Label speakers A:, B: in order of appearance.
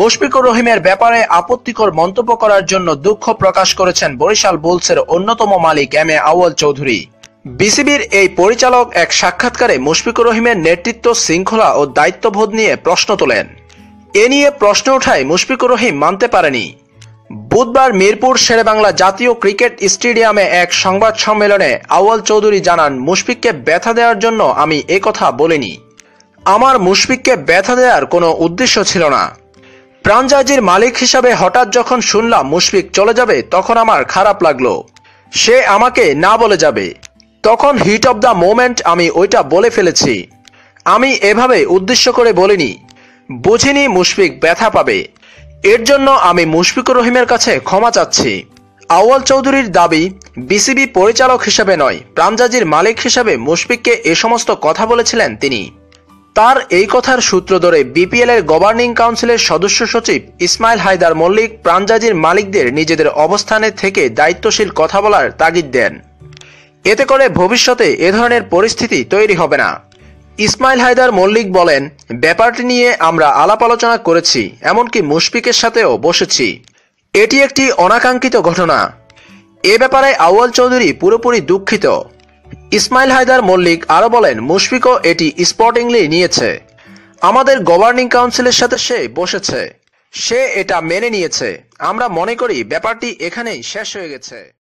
A: মুশফিকুর রহিমের ব্যাপারে আপত্তিকর মন্তব্য করার জন্য দুঃখ প্রকাশ করেছেন বরিশাল বুলসের অন্যতম মালিক এম এ আউয়াল চৌধুরী। বিসিবির এই পরিচালক এক সাক্ষাৎকারে মুশফিকুর রহিমের নেতৃত্ব শৃঙ্খলা ও দায়িত্ববোধ নিয়ে প্রশ্ন তোলেন। এ নিয়ে প্রশ্ন ওঠায় মুশফিকুর রহিম মানতে পারেনি। বুধবার মিরপুর শেরেবাংলা জাতীয় ক্রিকেট স্টেডিয়ামে এক সংবাদ সম্মেলনে আউয়াল চৌধুরী জানান, মুশফিককে ব্যথা দেওয়ার জন্য আমি কথা বলিনি। আমার মুশফিককে ব্যথা দেওয়ার কোনো উদ্দেশ্য ছিল না। প্রাণজাজির মালিক হিসাবে হঠাৎ যখন শুনলাম মুশফিক চলে যাবে, তখন আমার খারাপ লাগল। সে আমাকে না বলে যাবে। তখন হিট অব দ্য মোমেন্ট আমি ওইটা বলে ফেলেছি। আমি এভাবে উদ্দেশ্য করে বলিনি। বুঝিনি মুশফিক ব্যথা পাবে। এর জন্য আমি মুশফিকুর রহিমের কাছে ক্ষমা চাচ্ছি। আউয়াল চৌধুরীর দাবি বিসিবি পরিচালক হিসেবে নয় প্রাণজাজির মালিক হিসেবে মুশফিককে এ সমস্ত কথা বলেছিলেন তিনি। তার এই কথার সূত্র ধরে বিপিএল এর গভর্নিং কাউন্সিলের সদস্য সচিব ইসমাইল হায়দার মল্লিক প্রাণজাজির মালিকদের নিজেদের অবস্থানে থেকে দায়িত্বশীল কথা বলার তাগিদ দেন। এতে করে ভবিষ্যতে এ ধরনের পরিস্থিতি তৈরি হবে না। ইসমাইল হায়দার মল্লিক বলেন, ব্যাপারটি নিয়ে আমরা আলাপ আলোচনা করেছি, এমনকি মুশফিকের সাথেও বসেছি। এটি একটি অনাকাঙ্ক্ষিত ঘটনা। এ ব্যাপারে আউয়াল চৌধুরী পুরোপুরি দুঃখিত। ইসমাইল হায়দার মল্লিক আরও বলেন, মুশফিকও এটি স্পটিংলি নিয়েছে। আমাদের গভর্নিং কাউন্সিলের সাথে সে বসেছে। সে এটা মেনে নিয়েছে। আমরা মনে করি, ব্যাপারটি এখানেই শেষ হয়ে গেছে।